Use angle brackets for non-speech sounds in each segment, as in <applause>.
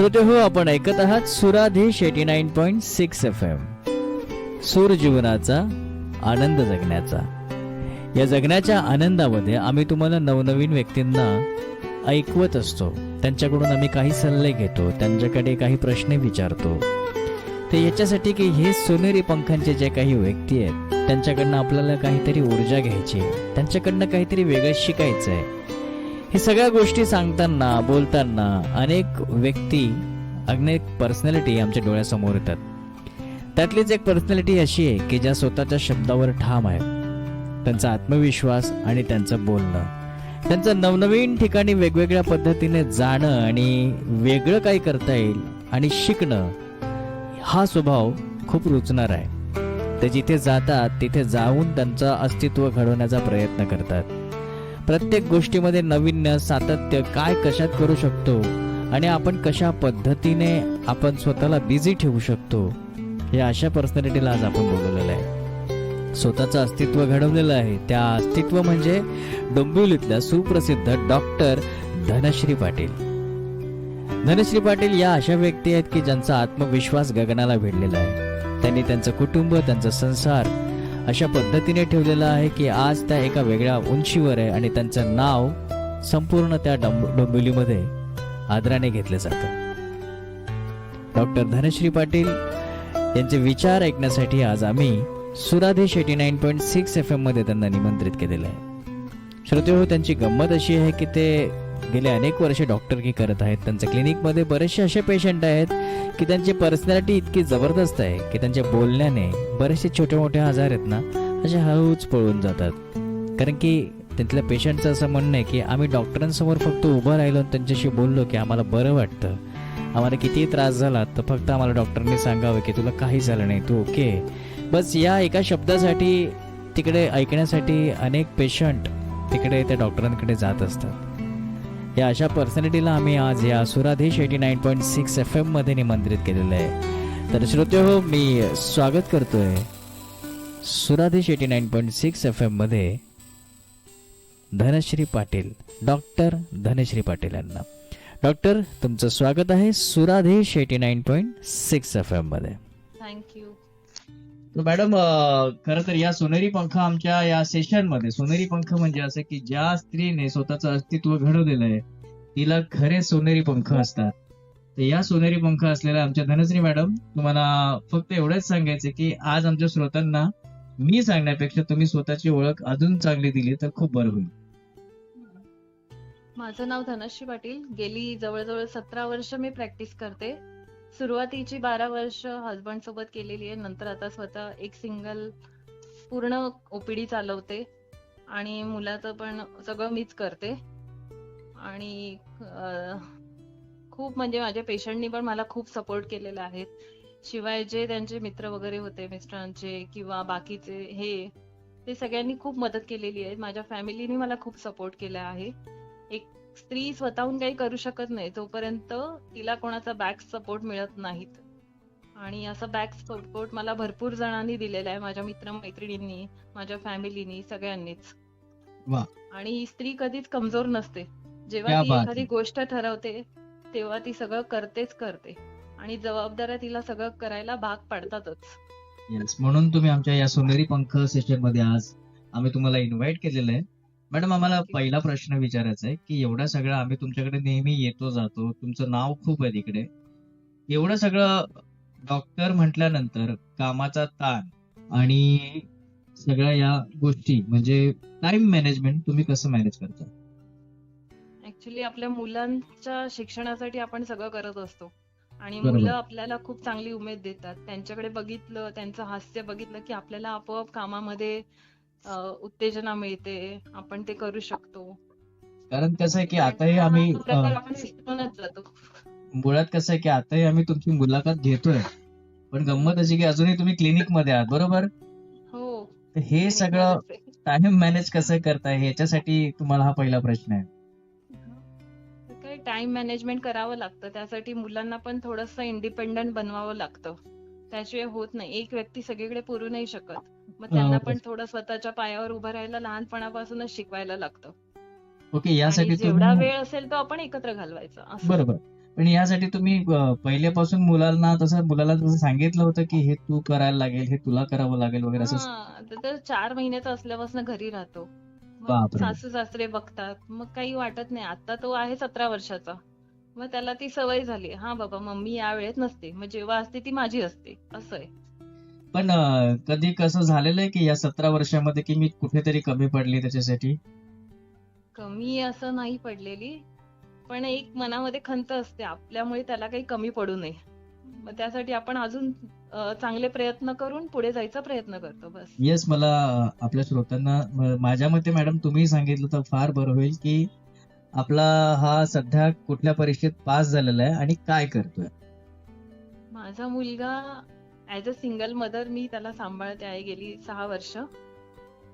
श्रोते हो आपण ऐकत आहात Suradhish AT nine point six F M. सूर जीवनाचा आनंद जगण्याचा. या जगण्याच्या आनंदामध्ये आम्ही तुम्हाला नवनवीन व्यक्तींना ऐकवत असतो. त्यांच्याकडून आम्ही काही सल्ले घेतो त्यांच्याकडे काही प्रश्न विचारतो. ते याच्यासाठी की हे सोनेरी पंखांचे जे काही व्यक्ती आहेत त्यांच्याकडनं आपल्याला काहीतरी ऊर्जा घ्यायची आहे. त्यांच्याकडनं काहीतरी वेगळं शिकायचं आहे हे सगळ्या गोष्टी सांगताना बोलताना अनेक व्यक्ती अनेक पर्सनॅलिटी आमच्या डोळ्यासमोर येतात. त्यातलीच एक पर्सनॅलिटी अशी आहे की ज्या स्वतःच्या शब्दावर ठाम आहेत. त्यांचा आत्मविश्वास आणि त्यांचं बोलणं. त्यांचं नवनवीन ठिकाणी वेगवेगळ्या पद्धतीने जाणं आणि वेगळं काही करता येईल आणि शिकणं हा स्वभाव खूप रुचणार आहे. ते जिथे जातात तिथे जाऊन त्यांचं अस्तित्व घडवण्याचा प्रयत्न करतात. प्रत्येक गोष्टीमध्ये नवीन सातत्य काय कशात करू शकतो? आणि आपण कशा पद्धतीने आपण स्वतःला बिझी ठेवू शकतो? या अशा पर्सनॅलिटीला आज आपण बोलवलेलं आहे. स्वतःचं अस्तित्व घडवलेलं आहे. त्या अस्तित्व म्हणजे डोंबिवलीतल्या सुप्रसिद्ध डॉक्टर धनश्री पाटील. धनश्री पाटील या अशा व्यक्ती आहेत की ज्यांचा आत्मविश्वास गगनाला भिडलेला आहे. त्यांनी त्यांचं कुटुंब त्यांचा संसार अशा पद्धतीने ठेवलेला आहे की आज त्या एका वेगळ्या उंचीवर आहे आणि त्यांचं नाव संपूर्ण त्या डंब- डोंबिवलीमध्ये आदराने घेतलं जातं. डॉक्टर धनश्री पाटील यांचे विचार ऐकण्यासाठी आज आम्ही Suradhish AT nine point six F एममध्ये त्यांना निमंत्रित केलेलं आहे. श्रोते हो त्यांची गंमत अशी आहे की ते गेले अनेक वर्षे डॉक्टरकी करत आहेत. त्यांच्या क्लिनिकमध्ये बरेचसे असे पेशंट आहेत की त्यांची पर्सनॅलिटी इतकी जबरदस्त आहे की त्यांच्या बोलण्याने बरेचसे छोटे मोठे आजार आहेत ना असे हळूच पळून जातात. कारण की त्यातल्या पेशंटचं असं म्हणणं आहे की आम्ही डॉक्टरांसमोर फक्त उभं राहिलो आणि त्यांच्याशी बोललो की आम्हाला बरं वाटतं. आम्हाला कितीही त्रास झाला तर फक्त आम्हाला डॉक्टरने सांगावं की तुला काही झालं नाही तू ओके बस या एका शब्दासाठी तिकडे ऐकण्यासाठी अनेक पेशंट तिकडे त्या डॉक्टरांकडे जात असतात. या अशा पर्सनॅलिटीला आम्ही आज या Suradhish AT nine point six F एममध्ये निमंत्रित केलेलं आहे. तर श्रोते हो मी स्वागत करतोय Suradhish AT nine point six F एममध्ये धनश्री पाटील डॉक्टर धनश्री पाटील यांना. डॉक्टर तुमचं स्वागत आहे Suradhish AT nine point six F एममध्ये थँक्यू तर मॅडम खर तर या सोनेरी पंख आमच्या या सेशनमध्ये सोनेरी पंख म्हणजे असं की ज्या स्त्रीने स्वतःचं अस्तित्व घडवलेलं आहे तिला खरे सोनेरी पंख असतात. तर या सोनेरी पंख असलेल्या आमच्या धनश्री मॅडम तुम्हाला फक्त एवढंच सांगायचं की आज आमच्या श्रोत्यांना मी सांगण्यापेक्षा तुम्ही स्वतःची ओळख अजून चांगली दिली तर खूप बरं होईल. माझं नाव धनश्री पाटील. गेली जवळजवळ सतरा वर्ष मी प्रॅक्टिस करते. सुरुवातीची बारा वर्ष हजबंड सोबत केलेली आहे. नंतर आता स्वतः एक सिंगल पूर्ण ओपीडी चालवते. आणि मुलाचं पण सगळं मीच करते. आणि खूप म्हणजे माझ्या पेशंटनी पण मला खूप सपोर्ट केलेला आहे. शिवाय जे त्यांचे मित्र वगैरे होते मिस्टरांचे किंवा बाकीचे हे ते सगळ्यांनी खूप मदत केलेली आहे. माझ्या फॅमिलीने मला खूप सपोर्ट केला आहे. एक स्त्री स्वतःहून काही करू शकत नाही जोपर्यंत तिला कोणाचा बॅक सपोर्ट मिळत नाहीत. आणि असं बॅक सपोर्ट मला भरपूर जणांनी दिलेला आहे माझ्या मित्रमैत्रिणींनी माझ्या फॅमिलीनी सगळ्यांनीच. आणि स्त्री कधीच कमजोर नसते. जेव्हा ती एखादी. गोष्ट ठरवते तेव्हा ती सगळं करतेच करते. आणि जबाबदाऱ्या तिला सगळं करायला भाग पडतातच. म्हणून तुम्ही आमच्या या सोनेरी पंख सेशनमध्ये आज आम्ही तुम्हाला इन्व्हाइट केलेलं आहे. मॅडम आम्हाला पहिला प्रश्न विचारायचा आहे की एवढं सगळं आम्ही तुमच्याकडे नेहमी येतो जातो. तुमचं नाव खूप आहे तिकडे. एवढं सगळं डॉक्टर म्हटल्यानंतर कामाचा ताण आणि सगळ्या या गोष्टी म्हणजे टाइम मॅनेजमेंट तुम्ही कसं मॅनेज करता? ऍक्च्युली आपल्या मुलांच्या शिक्षणासाठी आपण सगळं करत असतो. आणि. मुलं आपल्याला खूप चांगली उमेद देतात. त्यांच्याकडे बघितलं त्यांचं हास्य बघितलं की आपल्याला आपोआप कामामध्ये उत्तेजना मिळते आपण ते करू शकतो. कारण कसं आहे की आताही आम्ही जातो. मुळात कसं आहे की आताही आम्ही तुमची मुलाखत घेतोय पण गंमत अशी की अजूनही तुम्ही क्लिनिकमध्ये आहात बरोबर? हो. तर हे सगळं टाइम मॅनेज कसं करताय ह्याच्यासाठी तुम्हाला हा पहिला प्रश्न आहे. टाइम मॅनेजमेंट करावं लागतं त्यासाठी मुलांना पण थोडस इंडिपेंडंट बनवावं लागतं. त्याशिवाय होत नाही. एक व्यक्ती सगळीकडे पुरू नाही शकत. मग त्यांना ओके. पण थोडं स्वतःच्या पायावर उभं राहायला लहानपणापासूनच शिकवायला लागतं. ओके यासाठी जेवढा वेळ असेल तो आपण एकत्र घालवायचा असं. बरोबर. पण यासाठी तुम्ही पहिल्यापासून मुलांना तसं मुलाला तसं सांगितलं होतं की हे तू करायला लागेल हे तुला करावं लागेल वगैरे असं हा, चार महिन्याचा असल्यापासून घरी राहतो. सासू सासरे बघतात. मग काही वाटत नाही. आता तो आहे सतरा वर्षाचा. मग त्याला ती सवय झाली. हा बाबा मम्मी या वेळेत नसते. मग जेव्हा असते ती माझी असते. असं आहे. पण कधी कसं झालेलं आहे की या सतरा वर्षामध्ये की मी कुठेतरी कमी पडली त्याच्यासाठी? कमी असं नाही पडलेली. पण एक मनामध्ये खंत असते आपल्यामुळे त्याला काही कमी पडू नये. मग त्यासाठी आपण अजून चांगले प्रयत्न करून पुढे जायचा प्रयत्न करतो बस. येस मला आपल्या श्रोत्यांना माझ्या मते मॅडम तुम्ही सांगितलं तर फार बरं होईल की आपला हा सध्या कुठल्या परीक्षेत पास झालेला आहे आणि काय करतोय? माझा मुलगा ऍज अ सिंगल मदर मी त्याला सांभाळते आहे गेली सहा वर्ष.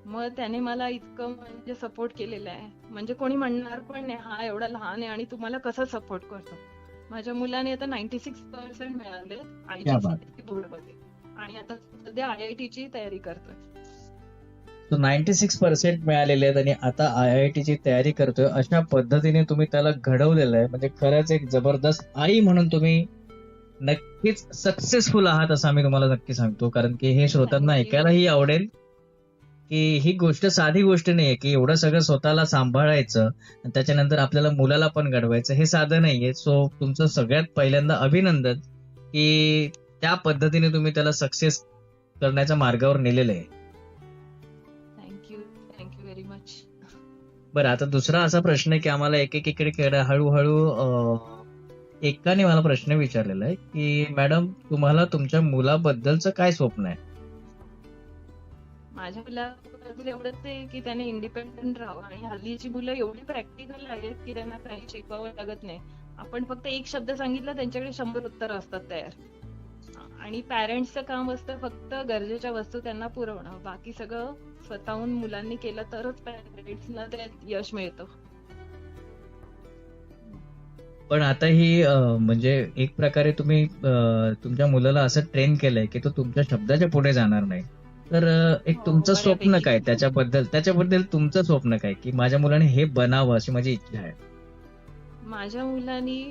मग त्याने मला इतकं म्हणजे सपोर्ट केलेला आहे. म्हणजे कोणी म्हणणार पण नाही हा एवढा लहान आहे आणि तुम्हाला कसं सपोर्ट करतो? माझ्या मुलाने आता नाईन्टी सिक्स पर्सेंट मिळाले. बोर्डमध्ये आणि आता सध्या आय आय टी ची तयारी करतोय. तो नाईन्टी सिक्स पर्सेंट मिळालेले आहेत आणि आता आय आय टी ची तयारी करतोय. अशा पद्धतीने तुम्ही त्याला घडवलेलं आहे. म्हणजे खरंच एक जबरदस्त आई म्हणून तुम्ही नक्कीच सक्सेसफुल आहात असं आम्ही तुम्हाला नक्की सांगतो. कारण की हे you. ऐकायलाही आवडेल की ही गोष्ट साधी गोष्ट नाहीये की एवढं सगळं स्वतःला सांभाळायचं आणि त्याच्यानंतर आपल्याला मुलाला पण घडवायचं हे साधं नाहीये. सो तुमचं सगळ्यात पहिल्यांदा अभिनंदन की त्या पद्धतीने तुम्ही त्याला सक्सेस करण्याच्या मार्गावर नेलेलं आहे. थँक्यू थँक्यू व्हेरी मच बरं आता दुसरा असा प्रश्न आहे की आम्हाला एक एक इकडे हळूहळू एकाने मला प्रश्न विचारलेला आहे की मॅडम तुम्हाला तुमच्या मुलाबद्दलचं काय स्वप्न आहे? माझ्या मुलाबद्दल एवढंच आहे की त्याने इंडिपेंडंट राहावं. आणि हल्लीची मुलं एवढी प्रॅक्टिकल आहेत की त्यांना काही शिकवावं लागत नाही. आपण फक्त एक शब्द सांगितला त्यांच्याकडे शंभर उत्तर असतात तयार. आणि पॅरेंट्सचं काम असतं फक्त गरजेच्या वस्तू त्यांना पुरवणं. बाकी सगळं स्वतःहून मुलांनी केलं तरच पॅरेंट्सना त्यात यश मिळतं. पण आता ही म्हणजे एक प्रकारे तुम्ही तुमच्या मुलाला असं ट्रेन केलंय की तो तुमच्या शब्दाच्या पुढे जाणार नाही. तर एक हो, तुमचं स्वप्न. काय त्याच्याबद्दल? त्याच्याबद्दल तुमचं स्वप्न काय? की माझ्या मुलाने हे बनावं अशी माझी इच्छा आहे. माझ्या मुलांनी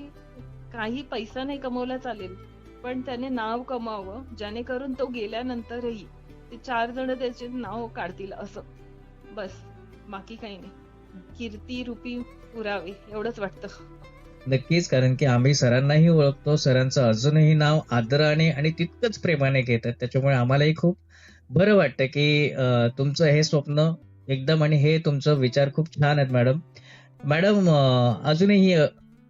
काही पैसा नाही कमवला चालेल पण त्याने नाव कमावं जेणेकरून तो गेल्यानंतरही ते चार जण त्याचे नाव काढतील असं. बस बाकी काही नाही. कीर्ती रूपी पुरावे एवढंच वाटतं. नक्कीच कारण की आम्ही सरांनाही ओळखतो सरांचं अजूनही नाव आदराने आणि तितकंच प्रेमाने घेतात. त्याच्यामुळे आम्हालाही खूप बरं वाटतं की तुमचं हे स्वप्न एकदम आणि हे तुमचं विचार खूप छान आहेत मॅडम. मॅडम अजूनही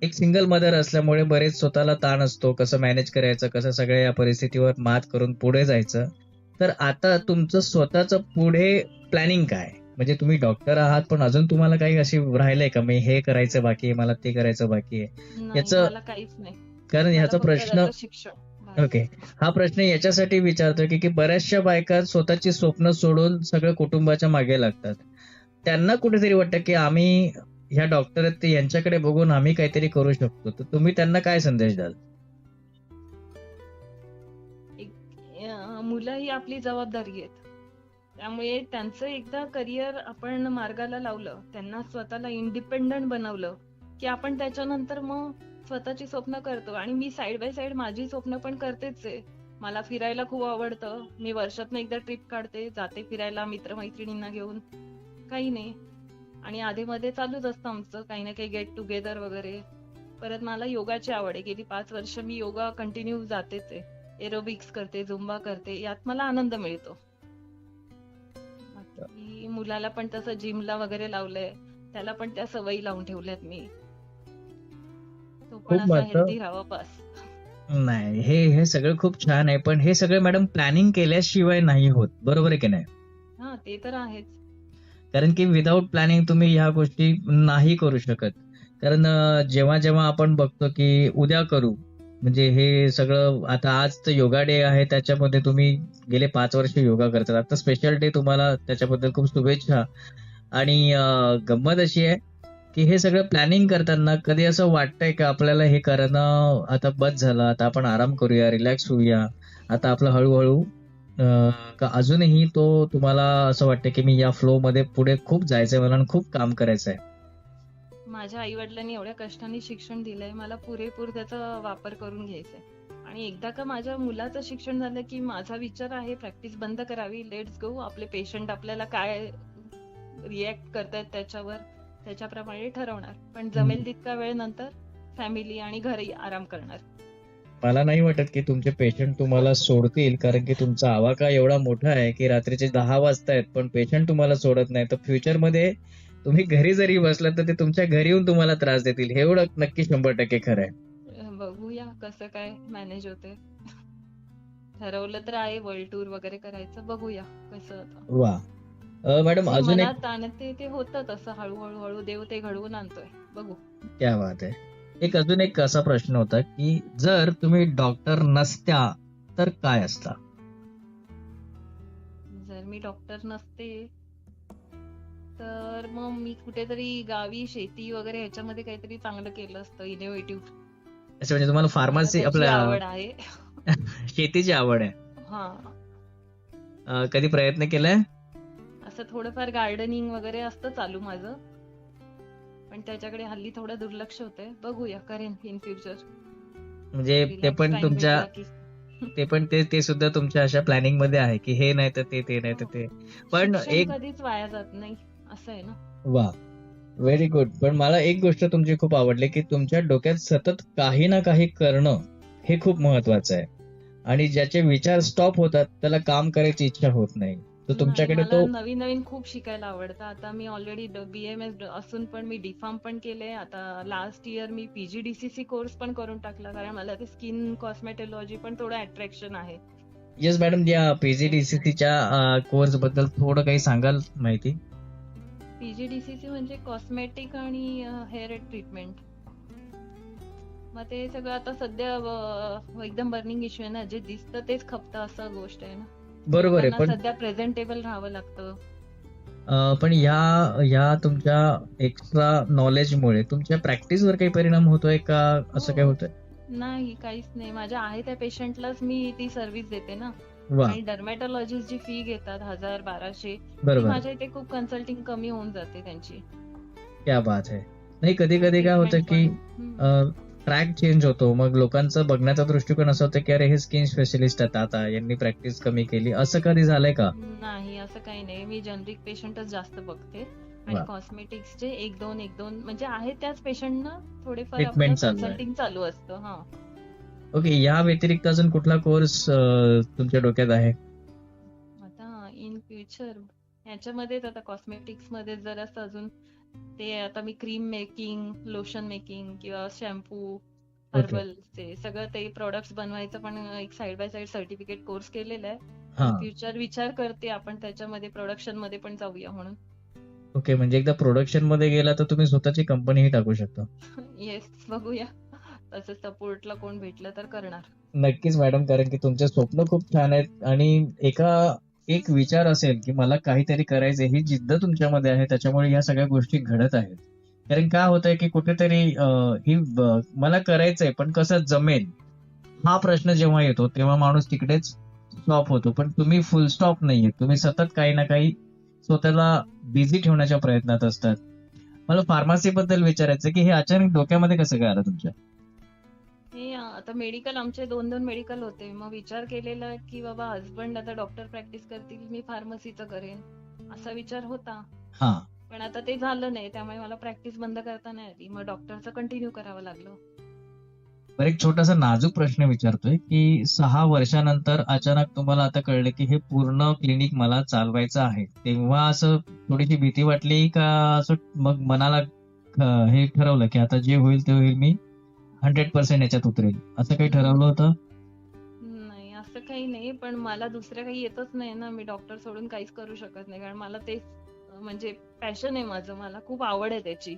एक सिंगल मदर असल्यामुळे बरेच स्वतःला ताण असतो कसं मॅनेज करायचं कसं सगळ्या या परिस्थितीवर मात करून पुढे जायचं. तर आता तुमचं स्वतःचं पुढे प्लॅनिंग काय? म्हणजे तुम्ही डॉक्टर आहात पण अजून तुम्हाला काही अशी राहिलंय का? मी हे करायचं बाकी आहे मला ते करायचं बाकी आहे. याचं- काहीच नाही. कारण ह्याचा प्रश्न. ओके हा प्रश्न याच्यासाठी विचारतोय की की बऱ्याचशा बायका स्वतःची स्वप्न सोडून सगळं कुटुंबाच्या मागे लागतात. त्यांना कुठेतरी वाटतं की आम्ही ह्या डॉक्टर आहेत ते यांच्याकडे बघून आम्ही काहीतरी करू शकतो. तर तुम्ही त्यांना काय संदेश द्याल? मुलं ही आपली जबाबदारी आहेत. त्यामुळे त्यांचं एकदा करिअर आपण मार्गाला लावलं त्यांना स्वतःला इंडिपेंडंट बनवलं की आपण त्याच्यानंतर मग स्वतःची स्वप्न करतो. आणि मी साईड बाय साईड माझी स्वप्न पण करतेच आहे. मला फिरायला खूप आवडतं. मी वर्षातनं एकदा ट्रिप काढते जाते फिरायला मित्रमैत्रिणींना घेऊन. काही नाही. आणि आधीमध्ये चालूच असतं आमचं काही ना काही गेट टुगेदर वगैरे. परत मला योगाची आवड आहे. गेली पाच वर्ष मी योगा कंटिन्यू जातेच आहे. एरोबिक्स करते झुंबा करते. यात मला आनंद मिळतो. मुलाला पण तसं जिमला वगैरे लावलंय. त्याला पण त्या सवयी लावून ठेवल्यात मी. तो पण असा. हेल्दी राहावा बस. नाही हे हे सगळं खूप छान आहे पण हे सगळं मॅडम प्लॅनिंग केल्याशिवाय नाही होत. बरोबर आहे की नाही? हा ते तर आहेच. कारण की विदाऊट प्लॅनिंग तुम्ही ह्या गोष्टी नाही करू शकत. कारण जेव्हा जेव्हा आपण बघतो की उद्या करू म्हणजे हे सगळं आता आज तर योगा डे आहे त्याच्यामध्ये तुम्ही गेले पाच वर्ष योगा करतात. आता स्पेशल डे तुम्हाला त्याच्याबद्दल खूप शुभेच्छा. आणि गंमत अशी आहे की हे सगळं प्लॅनिंग करताना कधी असं वाटतंय का आपल्याला हे करणं आता बस झालं आता आपण आराम करूया रिलॅक्स होऊया. आता आपलं हळूहळू का अजूनही तो तुम्हाला असं वाटतं की मी या फ्लो मध्ये पुढे खूप जायचंय मला खूप काम करायचंय. माझ्या आई वडिलांनी एवढ्या कष्टाने शिक्षण दिलंय मला पुरेपूर त्याचा वापर करून घ्यायचाय. आणि एकदा का माझ्या मुलाचं शिक्षण झालं की माझा विचार आहे प्रॅक्टिस बंद करावी लेट्स गो आपले पेशंट आपल्याला काय रिॲक्ट करतायत त्याच्यावर त्याच्याप्रमाणे ठरवणार. पण जमेल तितका वेळ नंतर फॅमिली आणि घरी आराम करणार. मला नाही वाटत की तुमचे पेशंट तुम्हाला सोडतील कारण की तुमचा आवाका एवढा मोठा आहे की रात्रीचे दहा वाजतायत पण पेशंट तुम्हाला सोडत नाही. तर फ्युचरमध्ये तुम्ही घरी जरी बसलात तर ते तुमच्या घरी येऊन तुम्हाला त्रास देतील. हे एवढं नक्की शंभर टक्के खरं आहे. बघूया कसं काय मॅनेज होते ठरवलं तर आहे वर्ल्ड टूर वगैरे करायचं बघूया कसं वा. मॅडम अजून एक मनात आणते ते होतं तसं हळूहळू हळू देव ते घडवून आणतोय. बघू. क्या बात आहे. एक अजून एक असा प्रश्न होता की जर तुम्ही डॉक्टर नसत्या तर काय असता? जर मी डॉक्टर नसते तर मग मी कुठेतरी गावी शेती वगैरे ह्याच्यामध्ये काहीतरी चांगलं केलं असतं इनोव्हेटिव्ह अच्छा म्हणजे तुम्हाला फार्मसी आवड आपल्या आहे. <laughs> शेतीची आवड आहे. हा. कधी प्रयत्न केलाय? असं थोडंफार गार्डनिंग वगैरे असतं चालू माझं. पण त्याच्याकडे हल्ली थोडं दुर्लक्ष होतंय. बघूया करेन इन फ्युचर म्हणजे ते पण तुमच्या <laughs> ते पण ते ते सुद्धा तुमच्या अशा प्लॅनिंगमध्ये आहे की हे नाही तर ते ते नाही तर ते. पण एक कधीच वाया जात नाही. असं आहे ना? वा. व्हेरी गुड पण मला एक गोष्ट तुमची खूप आवडली की तुमच्या डोक्यात सतत काही ना काही करणं हे खूप महत्वाचं आहे. आणि ज्याचे विचार स्टॉप होतात त्याला काम करायची इच्छा होत नाही. तर तुमच्याकडे तो नवीन नवीन खूप शिकायला आवडतं. आता मी ऑलरेडी बीएमएस असून पण मी डीफार्म पण केले आता लास्ट इयर मी पीजीडीसीसी कोर्स पण करून टाकला कारण मला ते स्किन कॉस्मेटॉलॉजी पण थोडं अट्रॅक्शन आहे. येस मॅडम या पीजीडीसीसीच्या कोर्सबद्दल थोडं काही सांगाल माहिती? पीजीडीसीसी म्हणजे कॉस्मेटिक आणि हेअर ट्रीटमेंट मग ते सगळं आता सध्या एकदम बर्निंग इश्यू आहे ना जे दिसतं तेच खपतं असं गोष्ट आहे ना. बरोबर आहे पण सध्या प्रेझेंटेबल राहावं लागतं. पण या या तुमच्या एक्स्ट्रा नॉलेजमुळे तुमच्या प्रॅक्टिसवर काही परिणाम होतोय का? असं काय होतंय? नाही काहीच नाही. माझ्या आहे त्या पेशंटलाच मी ती सर्व्हिस देते ना. वा आणि डर्मॅटॉलॉजिस्ट जी फी घेतात हजार बाराशे बरोबर. माझ्या इथे खूप कन्सल्टिंग कमी होऊन जाते त्यांची. क्या बात आहे नाही कधी कधी काय होतं की. ट्रॅक चेंज होतो. मग लोकांचं बघण्याचा दृष्टिकोन असं होतं की अरे हे स्किन स्पेशलिस्ट आहेत आता यांनी प्रॅक्टिस कमी केली. असं कधी झालंय का? नाही असं काही नाही. मी जनरिक पेशंटच जास्त बघते. आणि. कॉस्मेटिक्सचे एक दोन एक दोन म्हणजे आहे त्याच पेशंटना थोडेफार. कन्सल्टिंग चालू असतं हा. ओके या व्यतिरिक्त अजून कुठला कोर्स तुमच्या डोक्यात आहे? आता इन फ्युचर ह्याच्यामध्येच आता कॉस्मेटिक्समध्ये जर असं अजून ते आता मी क्रीम मेकिंग लोशन मेकिंग किंवा शॅम्पू हर्बलचे सगळं ते प्रोडक्ट्स बनवायचं पण एक side by side certificate course केलेला आहे. फ्युचर विचार करते आपण त्याच्यामध्ये प्रोडक्शनमध्ये पण जाऊया म्हणून. ओके म्हणजे एकदा प्रोडक्शनमध्ये गेला तर तुम्ही स्वतःची कंपनीही टाकू शकता. <laughs> येस बघूया. तसं सपोर्टला कोण भेटलं तर करणार. नक्कीच मॅडम कारण की तुमचे स्वप्न खूप छान आहेत आणि एका एक विचार असेल की मला काहीतरी करायचं ही जिद्द तुमच्यामध्ये आहे त्याच्यामुळे या सगळ्या गोष्टी घडत आहेत. कारण काय होतंय की कुठेतरी ही मला करायचंय पण कसं जमेल हा प्रश्न जेव्हा येतो तेव्हा माणूस तिकडेच स्टॉप होतो. पण तुम्ही फुल स्टॉप नाहीये. तुम्ही सतत काही ना काही स्वतःला बिझी ठेवण्याच्या प्रयत्नात असतात. मला फार्मसी बद्दल विचारायचं की हे अचानक डोक्यामध्ये कसं काय आलं तुमच्या? आता मेडिकल आमचे दोन दोन मेडिकल होते. मग विचार केलेला की बाबा हजबंड आता डॉक्टर प्रॅक्टिस करतील मी फार्मसीचं करेन असा विचार होता. हा. पण आता ते झालं नाही त्यामुळे मला प्रॅक्टिस बंद करता नाही आली. मग डॉक्टरचं कंटिन्यू करावं लागलं. बरं एक छोटासा नाजूक प्रश्न विचारतोय की सहा वर्षानंतर अचानक तुम्हाला आता कळलं की हे पूर्ण क्लिनिक मला चालवायचं आहे. तेव्हा असं थोडीशी भीती वाटली का असं मग मनाला हे ठरवलं की आता जे होईल ते होईल मी? हंड्रेड पर्सेंट याच्यात उतरेल. असं काही ठरवलं होतं? नाही असं काही नाही पण मला दुसऱ्या काही येतच नाही ना. मी डॉक्टर सोडून काहीच करू शकत नाही. कारण मला ते म्हणजे पॅशन आहे माझं. मला खूप आवड आहे त्याची.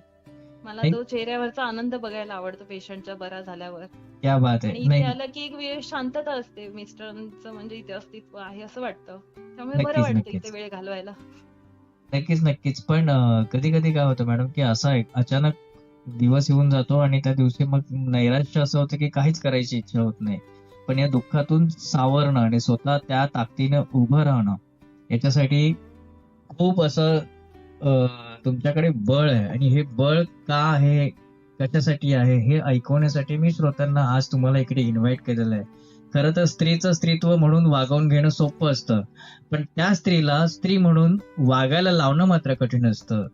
मला. तो चेहऱ्यावरचा आनंद बघायला आवडतो पेशंटच्या बरा झाल्यावर. क्या बात आहे. इथे आलं की एक वेळ शांतता असते. मिस्टरांचं म्हणजे इथे अस्तित्व आहे असं वाटतं. त्यामुळे बरं वाटतं. इथे वेळ घालवायला. नक्कीच नक्कीच. पण कधी कधी काय होतं मॅडम की असा अचानक दिवस येऊन जातो आणि त्या दिवशी मग नैराश्य असं होतं की काहीच करायची इच्छा होत नाही. पण या दुःखातून सावरणं आणि स्वतः त्या ताकदीनं उभं राहणं याच्यासाठी खूप असं तुमच्याकडे बळ आहे. आणि हे बळ का आहे? कशासाठी आहे? हे ऐकवण्यासाठी मी श्रोत्यांना आज तुम्हाला इकडे इन्व्हाइट केलेलं आहे. खरं तर स्त्रीचं स्त्रीत्व म्हणून वागवून घेणं सोपं असतं. पण त्या स्त्रीला स्त्री म्हणून वागायला लावणं मात्र कठीण असतं.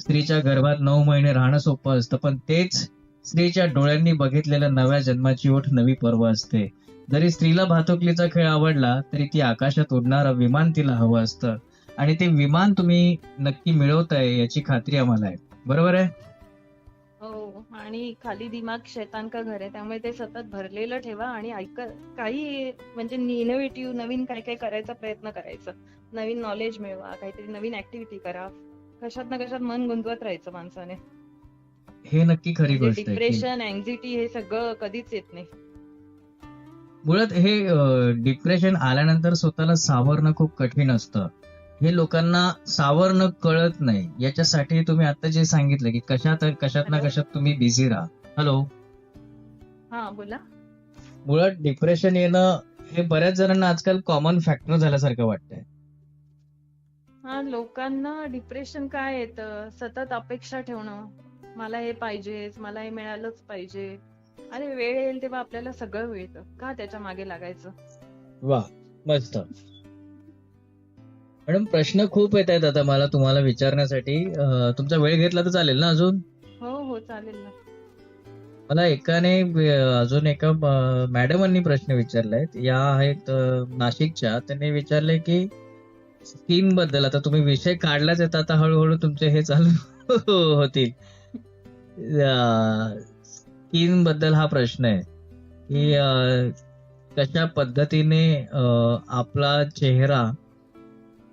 स्त्रीच्या गर्भात नऊ महिने राहणं सोपं असतं पण तेच स्त्रीच्या डोळ्यांनी बघितलेल्या नव्या जन्माची ओठ नवी पर्व असते. जरी स्त्रीला भातुकलीचा खेळ आवडला तरी ती आकाशात उडणारं विमान तिला हवं असतं. आणि ते विमान तुम्ही नक्की मिळवताय याची खात्री आम्हाला आहे. बरोबर आहे? हो आणि खाली दिमाग शैतान का घर आहे त्यामुळे ते सतत भरलेलं ठेवा आणि ऐक काही म्हणजे इनोव्हेटिव्ह नवीन काय काय करायचा प्रयत्न करायचा. नवीन नॉलेज मिळवा काहीतरी नवीन ऍक्टिव्हिटी करा. कशात ना कशात मन गुंतवत राहायचं माणसाने. हे नक्की खरी गोष्ट आहे की डिप्रेशन अँझिटी हे सगळं कधीच येत नाही. मुळात हे डिप्रेशन आल्यानंतर स्वतःला सावरणं खूप कठीण असतं. हे लोकांना सावरणं कळत नाही. याच्यासाठी तुम्ही आता जे सांगितलं की कशात कशात ना? कशात तुम्ही बिझी राहा. हॅलो हा बोला. मुळात डिप्रेशन येणं हे बऱ्याच जणांना आजकाल कॉमन फॅक्टर झाल्यासारखं वाटतंय. हा लोकांना डिप्रेशन काय येतं? सतत अपेक्षा ठेवणं. मला हे पाहिजेच मला हे मिळालंच पाहिजे. अरे वेळ येईल तेव्हा आपल्याला सगळं मिळतं. का त्याच्यामागे लागायचं? वा मस्त. मॅडम प्रश्न खूप येत आहेत आता मला तुम्हाला विचारण्यासाठी. तुमचा वेळ घेतला तर चालेल ना अजून? हो हो चालेल ना. मला एकाने अजून एका मॅडमांनी प्रश्न विचारलाय. या आहेत नाशिकच्या. त्यांनी विचारले की स्कीमबद्दल. आता तुम्ही विषय काढलाच आहेत आता हळूहळू तुमचे हे चालू <laughs> होतील. स्कीमबद्दल हा प्रश्न आहे की कशा पद्धतीने आपला चेहरा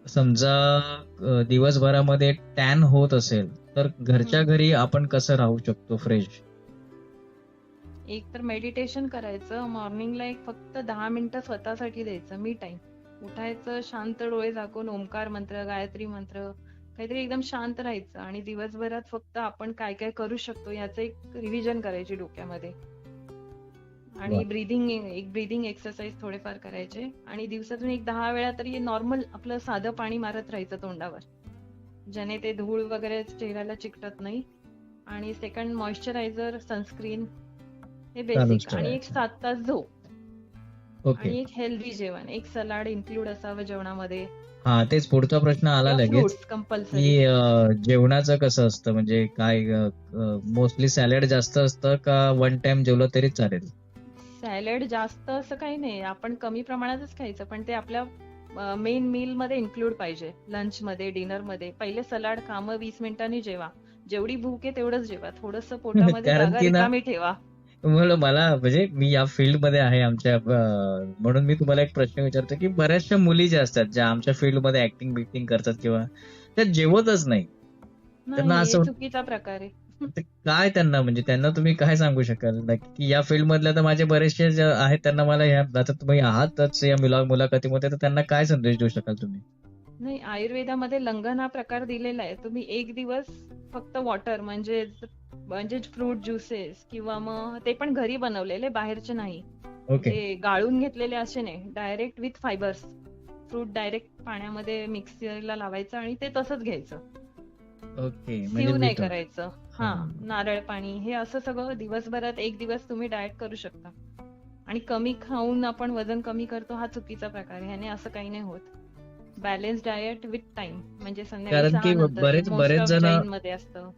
समजा दिवसभरामध्ये टॅन होत असेल तर घरच्या घरी आपण कसं राहू शकतो फ्रेश एक तर मेडिटेशन करायचं मॉर्निंगला एक फक्त दहा मिनिटं स्वतःसाठी द्यायचं मी टाइम उठायचं शांत डोळे झाकून ओंकार मंत्र गायत्री मंत्र काहीतरी एकदम शांत राहायचं आणि दिवसभरात फक्त आपण काय काय करू शकतो याचं एक रिव्हिजन करायची डोक्यामध्ये. आणि. ब्रीदिंग एक ब्रीदिंग एक्सरसाइज थोडेफार करायचे आणि दिवसातून एक दहा वेळा तरी नॉर्मल आपलं साधं पाणी मारत राहायचं तोंडावर. ज्याने ते धूळ वगैरे चेहऱ्याला चिकटत नाही. आणि सेकंड मॉइश्चरायझर सनस्क्रीन हे बेसिक आणि एक. सात तास झोप. आणि एक हेल्दी जेवण. एक सलाड इन्क्लूड असावं जेवणामध्ये. हा तेच पुढचा प्रश्न आला लगेच. की जेवणाचं कसं असतं? म्हणजे काय मोस्टली सॅलड जास्त असतं का वन टाइम जेवलं तरी चालेल? सॅलड जास्त असं काही नाही. आपण कमी प्रमाणातच खायचं पण ते आपल्या मेन मील मध्ये इन्क्लूड पाहिजे. लंच मध्ये डिनरमध्ये. पहिले सलाड मग वीस मिनिटांनी जेवा. जेवढी भूक आहे तेवढंच जेवा. थोडस <laughs> पोटामध्ये ठेवा. म्हणलं मला म्हणजे मी या फील्डमध्ये आहे आमच्या म्हणून मी तुम्हाला एक प्रश्न विचारतो की बऱ्याचशा मुली ज्या असतात ज्या आमच्या फील्डमध्ये ऍक्टिंग बिक्टिंग करतात किंवा त्या जेवतच नाही. त्यांना असं चुकीचा प्रकार आहे. <laughs> काय त्यांना म्हणजे त्यांना तुम्ही काय सांगू शकाल? की या फील्ड मधल्या तर माझे बरेचसे जे आहेत त्यांना मला ह्या आता तुम्ही आहातच या मुला मुलाखतीमध्ये तर त्यांना काय संदेश देऊ शकाल तुम्ही? नाही आयुर्वेदामध्ये लंघन हा प्रकार दिलेला आहे. तुम्ही एक दिवस फक्त वॉटर म्हणजे म्हणजे फ्रूट ज्युसेस किंवा मग ते पण घरी बनवलेले बाहेरचे नाही. ते गाळून घेतलेले असे नाही. Direct with fibres fruit direct पाण्यामध्ये मिक्सरला लावायचं आणि ते तसंच घ्यायचं. ओके सीव म्हणजे नाही with- करायचं. हा. नारळ पाणी हे असं सगळं दिवसभरात एक दिवस तुम्ही डाएट करू शकता. आणि कमी खाऊन आपण वजन कमी करतो हा चुकीचा प्रकार आहे. ह्याने असं काही नाही होत. बॅलन्स डाएट विथ टाइम म्हणजे संध्याकाळी. बरेच- बरेच जण- जैनमध्ये असतं.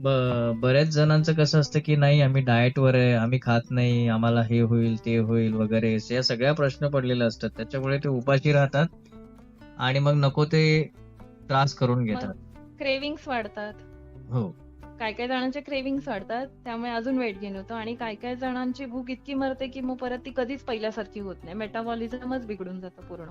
बऱ्याच जणांचं कसं असतं की नाही आम्ही डाएट वर आहे आम्ही खात नाही आम्हाला हे होईल ते होईल वगैरे या सगळ्या प्रश्न पडलेले असतात. त्याच्यामुळे ते उपाशी राहतात आणि मग नको ते त्रास करून घेतात. क्रेविंग्स वाढतात. हो. काय काय जणांचे क्रेविंग्स वाढतात त्यामुळे अजून वेट गेन होतं आणि काय काय जणांची भूक इतकी मरते की मग परत ती कधीच पहिल्यासारखी होत नाही. मेटाबॉलिझमच बिघडून जातं पूर्ण.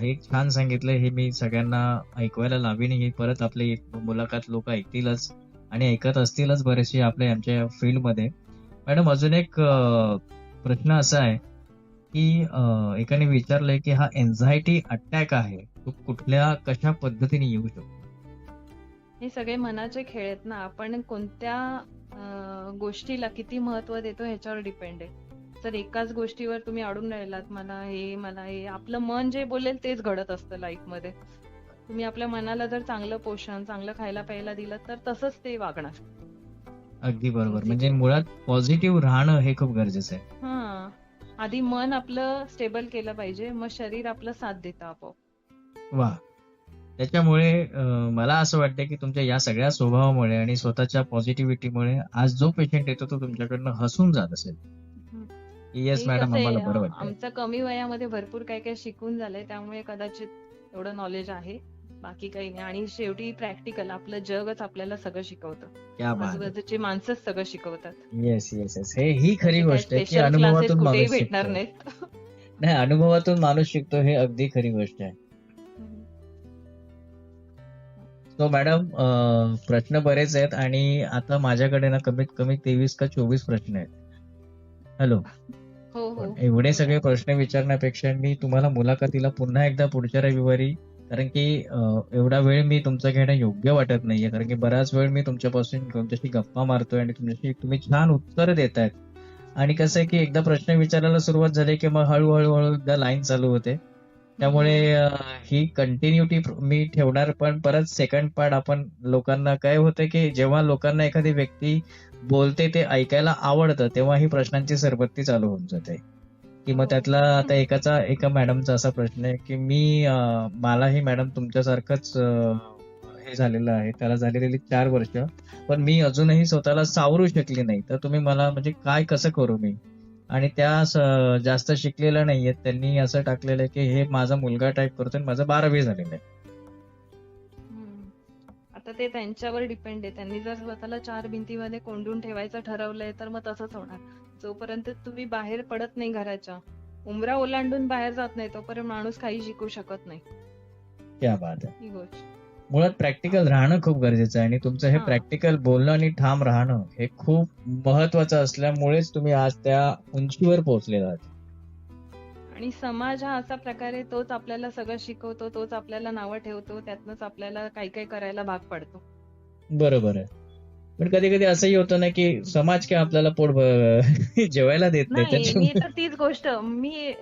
हे छान सांगितलं हे मी सगळ्यांना ऐकवायला लावीन. ही परत आपली मुलाखत लोक ऐकतीलच आणि ऐकत असतीलच बरेचसे आपले आमच्या फील्डमध्ये. मॅडम अजून एक प्रश्न असा आहे की एकाने विचारलंय की हा एन्झायटी अटॅक आहे. तो कुठल्या कशा पद्धतीने येऊ शकतो? हे सगळे मनाचे खेळ आहेत ना. आपण कोणत्या गोष्टीला किती महत्त्व देतो ह्याच्यावर डिपेंड आहे. जर एकाच गोष्टीवर तुम्ही अडून राहिलात मला हे मला हे. आपलं मन जे बोलेल तेच घडत असतं लाईफमध्ये. तुम्ही आपल्या मनाला जर चांगलं पोषण चांगलं खायला प्यायला दिलं तर तसंच ते वागणार. अगदी बरोबर. म्हणजे मुळात पॉझिटिव्ह राहणं हे खूप गरजेचं आहे. हा. आधी मन आपलं स्टेबल केलं पाहिजे मग शरीर आपलं साथ देतं आपोआप. वा त्याच्यामुळे मला असं वाटतं की तुमच्या या सगळ्या स्वभावामुळे आणि स्वतःच्या पॉझिटिव्हिटीमुळे आज जो पेशंट येतो तो तुमच्याकडनं हसून जात असेल. येस मॅडम आम्हाला बरं वाटतं आमचं कमी वयामध्ये भरपूर काय काय शिकून झालंय त्यामुळे कदाचित एवढं नॉलेज आहे. बाकी काही नाही. आणि शेवटी प्रॅक्टिकल आपलं जगच आपल्याला सगळं शिकवतं. क्या बात आजूबाजूचे माणसंच सगळं शिकवतात. येस येस येस हे ही खरी गोष्ट आहे की अनुभवातून माणूस भेटणार नाही अनुभवातून माणूस शिकतो हे अगदी खरी गोष्ट आहे. सो मॅडम प्रश्न बरेच आहेत आणि आता माझ्याकडे ना कमीत कमी तेवीस का चोवीस प्रश्न आहेत. हॅलो हो, हो. एवढे सगळे प्रश्न विचारण्यापेक्षा मी तुम्हाला मुलाखतीला पुन्हा एकदा पुढच्या रविवारी कारण की एवढा वेळ मी तुमचं घेणं योग्य वाटत नाहीये. कारण की बराच वेळ मी तुमच्यापासून तुमच्याशी गप्पा मारतोय आणि तुमच्याशी तुम्ही छान उत्तर देत आहेत आणि कसं आहे की एकदा प्रश्न विचारायला सुरुवात झाली की मग हळूहळू हळू एकदा लाईन चालू होते. त्यामुळे ही कंटिन्युटी मी ठेवणार पण परत सेकंड पार्ट आपण लोकांना काय होतं की जेव्हा लोकांना एखादी व्यक्ती बोलते ते ऐकायला आवडतं तेव्हा ही प्रश्नांची सरबत्ती चालू होऊन जाते. की मग त्यातला आता एकाचा एका मॅडमचा असा प्रश्न आहे की मी अं, मलाही मॅडम तुमच्यासारखंच हे झालेलं आहे. त्याला झालेली चार वर्ष. पण मी अजूनही स्वतःला सावरू शकली नाही. तर तुम्ही मला म्हणजे काय कसं करू मी? आणि त्या जास्त शिकलेल्या नाहीयेत. त्यांनी असं टाकलेलं आहे की हे माझा मुलगा टाईप करतोय आणि माझं बारावी झालेलं आहे. आता ते त्यांच्यावर डिपेंड आहे. त्यांनी जर स्वतःला चार भिंतीमध्ये कोंडून ठेवायचं ठरवलंय तर मग तसंच होणार. जोपर्यंत तुम्ही बाहेर पडत नाही घराच्या उमरा ओलांडून बाहेर जात नाही तोपर्यंत माणूस काही शिकू शकत नाही. क्या बात आहे. ही गोष्ट. मुळात प्रॅक्टिकल राहणं खूप गरजेचं आहे आणि तुमचं हे. प्रॅक्टिकल बोलणं आणि ठाम राहणं हे खूप महत्वाचं असल्यामुळेच तुम्ही आज त्या उंचीवर पोहोचले आहात. आणि समाज हा असा प्रकारे तोच आपल्याला सगळं शिकवतो तोच आपल्याला नावं ठेवतो त्यातनंच आपल्याला काही काही करायला भाग पडतो. बरोबर आहे. पण कधी कधी असंही होतं ना की समाज काय आपल्याला पोट <laughs> जेवायला देत नाही तीच गोष्ट मी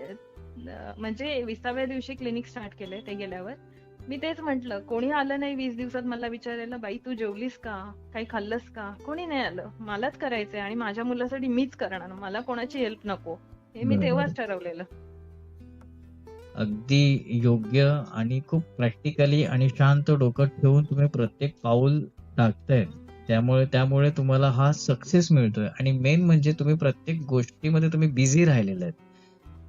म्हणजे विसाव्या दिवशी क्लिनिक स्टार्ट केले ते गेल्यावर. मी तेच म्हंटल कोणी आलं नाही वीस दिवसात मला विचारायला बाई तू जेवलीस का? काही खाल्लंस का? कोणी नाही आलं. मलाच करायचंय आणि माझ्या मुलासाठी मीच करणार. मला कोणाची हेल्प नको. हे मी. तेव्हाच ठरवलेलं. अगदी योग्य आणि खूप प्रॅक्टिकली आणि शांत डोकं ठेवून तुम्ही प्रत्येक पाऊल टाकताय. त्यामुळे त्यामुळे तुम्हाला हा सक्सेस मिळतोय. आणि मेन म्हणजे तुम्ही प्रत्येक गोष्टीमध्ये तुम्ही बिझी राहिलेले आहेत.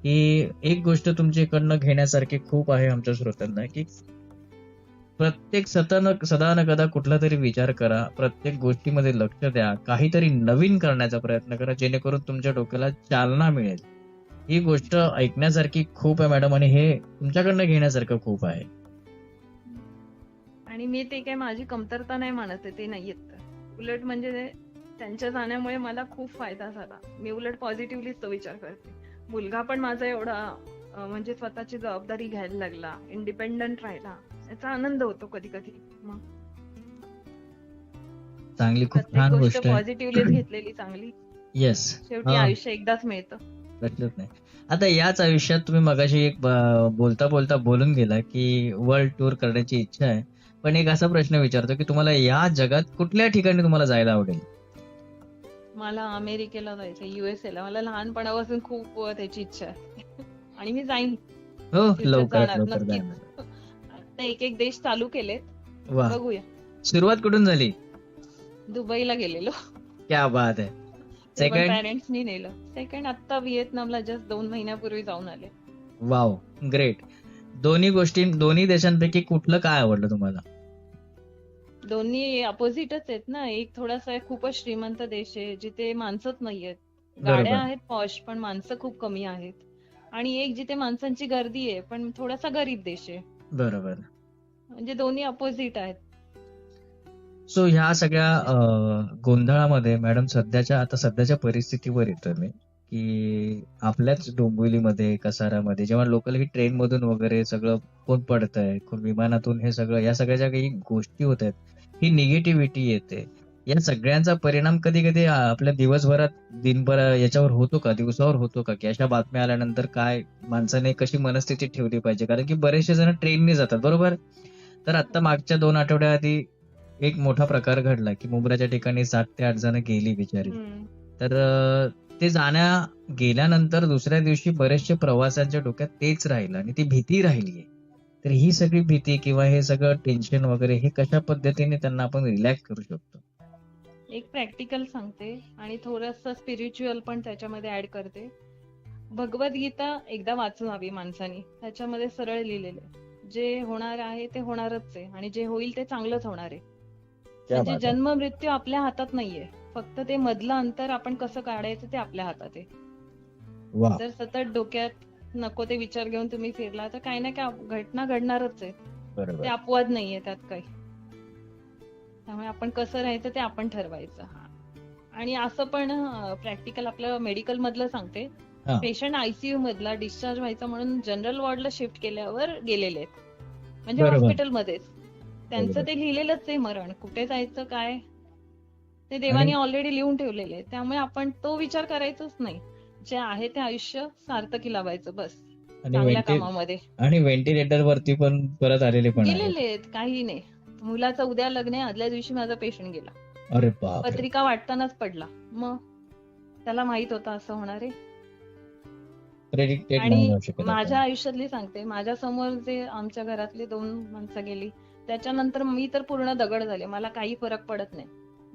की एक गोष्ट तुमच्याकडनं घेण्यासारखी खूप आहे आमच्या श्रोत्यांना की प्रत्येक सदा न सदा न कदा कुठला तरी विचार करा प्रत्येक गोष्टीमध्ये लक्ष द्या काहीतरी नवीन करण्याचा प्रयत्न करा जेणेकरून तुमच्या डोक्याला चालना मिळेल. ही गोष्ट ऐकण्यासारखी खूप आहे मॅडम आणि हे तुमच्याकडनं घेण्यासारखं खूप आहे. आणि मी ते काय माझी कमतरता नाही मानत आहे ते नाही येत उलट म्हणजे त्यांच्या जाण्यामुळे मला खूप फायदा झाला. मी उलट पॉझिटिव्हलीच तो विचार करते. मुलगा पण माझा एवढा म्हणजे स्वतःची जबाबदारी घ्यायला लागला इंडिपेंडंट राहिला. याचा आनंद होतो कधी कधी मग. चांगली खूप छान गोष्ट पॉझिटिव्हलीच घेतलेली चांगली. येस शेवटी. आयुष्य एकदाच मिळतं. नाही. आता याच आयुष्यात तुम्ही मगाशी एक बोलता बोलता बोलून गेला की वर्ल्ड टूर करण्याची इच्छा आहे. पण एक असा प्रश्न विचारतो की तुम्हाला या जगात कुठल्या ठिकाणी तुम्हाला जायला आवडेल? मला अमेरिकेला जायचं युएसए ला. मला लहानपणापासून खूप त्याची इच्छा आहे. <laughs> आणि मी जाईन. हो लवकर एक एक देश चालू केलेत. वा. बघूया. सुरुवात कुठून झाली? दुबईला गेलेलो. क्या बात आहे. सेकंड पॅरेंट्सनी नेलं. सेकंड आता व्हिएतनामला जस्ट दोन महिन्यापूर्वी जाऊन आले. वाव ग्रेट दोन्ही गोष्टी दोन्ही देशांपैकी कुठलं काय आवडलं तुम्हाला? दोन्ही अपोजिटच आहेत ना. एक थोडासा खूपच श्रीमंत देश आहे जिथे माणसंच नाहीयेत. गाड्या आहेत पॉश पण माणसं खूप कमी आहेत. आणि एक जिथे माणसांची गर्दी आहे पण थोडासा गरीब देश आहे. बरोबर. म्हणजे दोन्ही अपोजिट आहेत. सो ह्या सगळ्या गोंधळामध्ये मॅडम सध्याच्या आता सध्याच्या परिस्थितीवर येतोय मी की आपल्याच डोंबिवलीमध्ये कसारामध्ये जेव्हा लोकल ही ट्रेन मधून वगैरे सगळं कोण पडतंय कोण विमानातून हे सगळं या सगळ्या ज्या काही गोष्टी होत आहेत ही निगेटिव्हिटी येते. या सगळ्यांचा परिणाम कधी कधी आपल्या दिवसभरात दिनभर याच्यावर होतो का? दिवसावर होतो का? की अशा बातम्या आल्यानंतर काय माणसाने कशी मनस्थिती ठेवली पाहिजे? कारण की बरेचसे जण ट्रेनने जातात बरोबर? तर आता मागच्या दोन आठवड्या आधी एक मोठा प्रकार घडला की मुंब्राच्या ठिकाणी सात ते आठ जण गेली बिचारी. तर ते जाण्या गेल्यानंतर दुसऱ्या दिवशी बरेचसे प्रवाशांच्या डोक्यात तेच राहिलं आणि ती भीती राहिलीये. तर ही सगळी भीती किंवा हे सगळं टेन्शन वगैरे हे कशा पद्धतीने त्यांना आपण रिलॅक्स करू शकतो? एक प्रॅक्टिकल सांगते आणि थोडस स्पिरिच्युअल पण त्याच्यामध्ये ऍड करते. भगवद्गीता एकदा वाचून हवी माणसानी. त्याच्यामध्ये सरळ लिहिलेलं जे होणार आहे ते होणारच आहे आणि जे होईल ते चांगलंच होणार आहे. म्हणजे. जन्म मृत्यू आपल्या हातात नाहीये. फक्त ते मधलं अंतर आपण कसं काढायचं ते आपल्या हातात आहे. जर सतत डोक्यात नको ते विचार घेऊन तुम्ही फिरला तर काही ना काही घटना घडणारच आहे. ते अपवाद नाहीये त्यात काही. त्यामुळे आपण कसं राहायचं ते आपण ठरवायचं. आणि असं पण प्रॅक्टिकल आपलं मेडिकल मधलं सांगते. हा. पेशंट आयसीयू मधला डिस्चार्ज व्हायचा म्हणून जनरल वॉर्डला शिफ्ट केल्यावर गेलेले आहेत. म्हणजे. हॉस्पिटलमध्येच त्यांचं. ते लिहिलेलंच आहे मरण. कुठे जायचं काय? ते देवाने ऑलरेडी लिहून ठेवलेले आहे त्यामुळे आपण तो विचार करायचाच नाही. जे आहे ते आयुष्य सार्थकी लावायचं बस. चांगल्या कामामध्ये. आणि व्हेंटिलेटर वरती पण परत आलेले पण. गेलेले आहेत. काही नाही. मुलाचं उद्या लग्न आहे आदल्या दिवशी माझा पेशंट गेला. अरे बाप पत्रिका वाटतानाच पडला. मग त्याला माहीत होतं असं होणार आहे. आणि माझ्या. आयुष्यातली सांगते माझ्यासमोर जे आमच्या घरातले दोन माणसं गेली त्याच्यानंतर मी तर पूर्ण दगड झाले. मला काही फरक पडत नाही.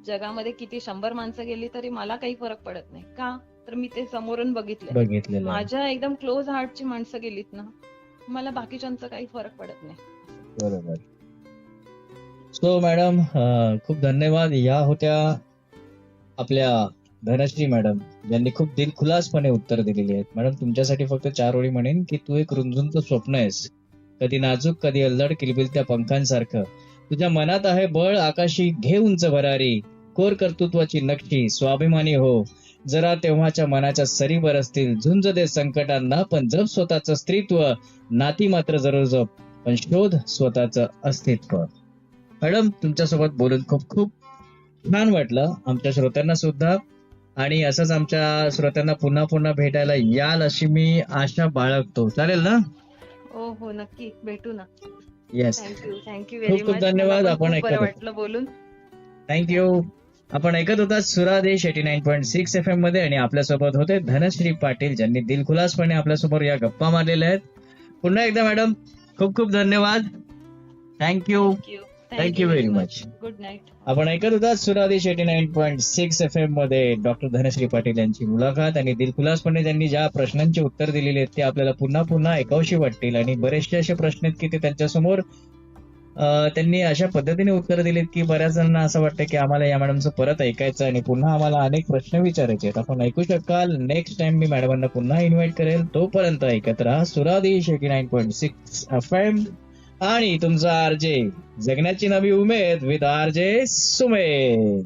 जगामध्ये किती शंभर माणसं गेली तरी मला काही फरक पडत नाही. का? तर मी ते समोरून बघितले. माझ्या एकदम क्लोज हार्टची माणसं गेलीत ना मला बाकीच्यांचा काही फरक पडत नाही. बरोबर. सो मॅडम uh, खूप धन्यवाद. या होत्या आपल्या धनश्री मॅडम ज्यांनी खूप दिलखुलासपणे उत्तर दिलेली आहेत. मॅडम तुमच्यासाठी फक्त चार ओळी म्हणेन की तू एक रुंजुंच स्वप्न आहेस. कधी नाजूक कधी अल्लड किलबिल त्या पंखांसारखं. तुझ्या मनात आहे बळ आकाशी घे उंच भरारी. कोर कर्तृत्वाची नक्षी स्वाभिमानी हो. जरा तेव्हाच्या मनाच्या सरी बरसतील झुंज दे संकटांना पण जप स्वतःचं स्त्रीत्व. नाती मात्र जरूर जप पण शोध स्वतःचं अस्तित्व. मॅडम तुमच्यासोबत बोलून खूप खूप छान वाटलं. आमच्या श्रोत्यांना सुद्धा. आणि असंच आमच्या श्रोत्यांना पुन्हा पुन्हा भेटायला याल अशी मी आशा बाळगतो. चालेल ना? हो हो नक्की. भेटू ना. येस खूप खूप धन्यवाद. आपण ऐकत बोलून. थँक्यू आपण ऐकत होता Suradhish AT nine point six F एममध्ये आणि आपल्यासोबत होते धनश्री पाटील ज्यांनी दिलखुलासपणे आपल्यासोबत या गप्पा मारलेल्या आहेत. पुन्हा एकदा मॅडम खूप खूप धन्यवाद. Thank you thank you very much. Good night आपण ऐकत होता Suradhish AT nine point six F एममध्ये डॉक्टर धनश्री पाटील यांची मुलाखत आणि दिलखुलासपणे त्यांनी ज्या प्रश्नांची उत्तर दिलेली आहेत ते आपल्याला पुन्हा पुन्हा ऐकावशी वाटतील आणि बरेचसे असे प्रश्न आहेत की ते त्यांच्यासमोर त्यांनी अशा पद्धतीने उत्तर दिलीत की बऱ्याच जणांना असं वाटतं की आम्हाला या मॅडमचं परत ऐकायचं आणि पुन्हा आम्हाला अनेक प्रश्न विचारायचे आहेत. आपण ऐकू शकाल. नेक्स्ट टाइम मी मॅडमांना पुन्हा इन्व्हाइट करेल. तोपर्यंत ऐकत राहा Suradhish AT nine point six F M आणि तुमचा आरजे जगण्याची नवी उमेद विथ आरजे सुमेध.